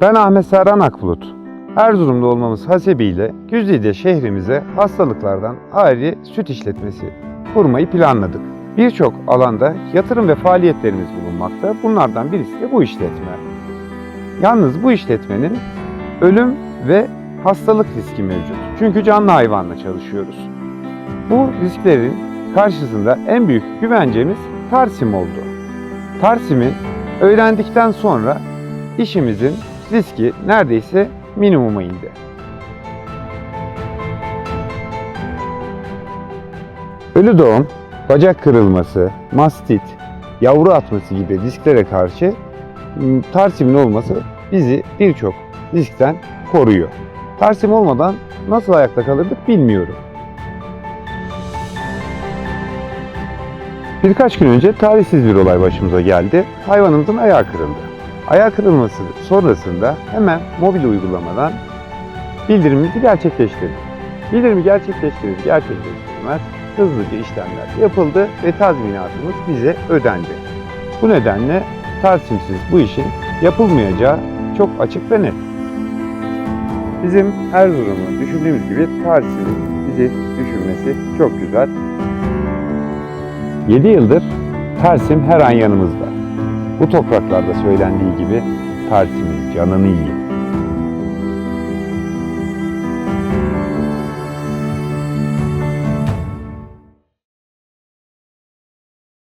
Ben Ahmet Serhan Akbulut. Erzurum'da olmamız hasebiyle Güzide şehrimize hastalıklardan ayrı süt işletmesi kurmayı planladık. Birçok alanda yatırım ve faaliyetlerimiz bulunmakta. Bunlardan birisi de bu işletme. Yalnız bu işletmenin ölüm ve hastalık riski mevcut. Çünkü canlı hayvanla çalışıyoruz. Bu risklerin karşısında en büyük güvencemiz Tarsim oldu. Tarsim'i öğrendikten sonra işimizin riski neredeyse minimuma indi. Ölü doğum, bacak kırılması, mastit, yavru atması gibi risklere karşı Tarsim'in olması bizi birçok riskten koruyor. Tarsim olmadan nasıl ayakta kalırdık bilmiyorum. Birkaç gün önce talihsiz bir olay başımıza geldi. Hayvanımızın ayağı kırıldı. Ayağı kırılması sonrasında hemen mobil uygulamadan bildirimimizi gerçekleştirdik. Bildirimi gerçekleştirir gerçekleştirmez hızlıca işlemler yapıldı ve tazminatımız bize ödendi. Bu nedenle Tarsimsiz bu işin yapılmayacağı çok açık ve net. Bizim Erzurum'u düşündüğümüz gibi Tarsim'in bizi düşünmesi çok güzel. 7 yıldır Tarsim her an yanımızda. Bu topraklarda söylendiği gibi Tarsim'in canını yiyin.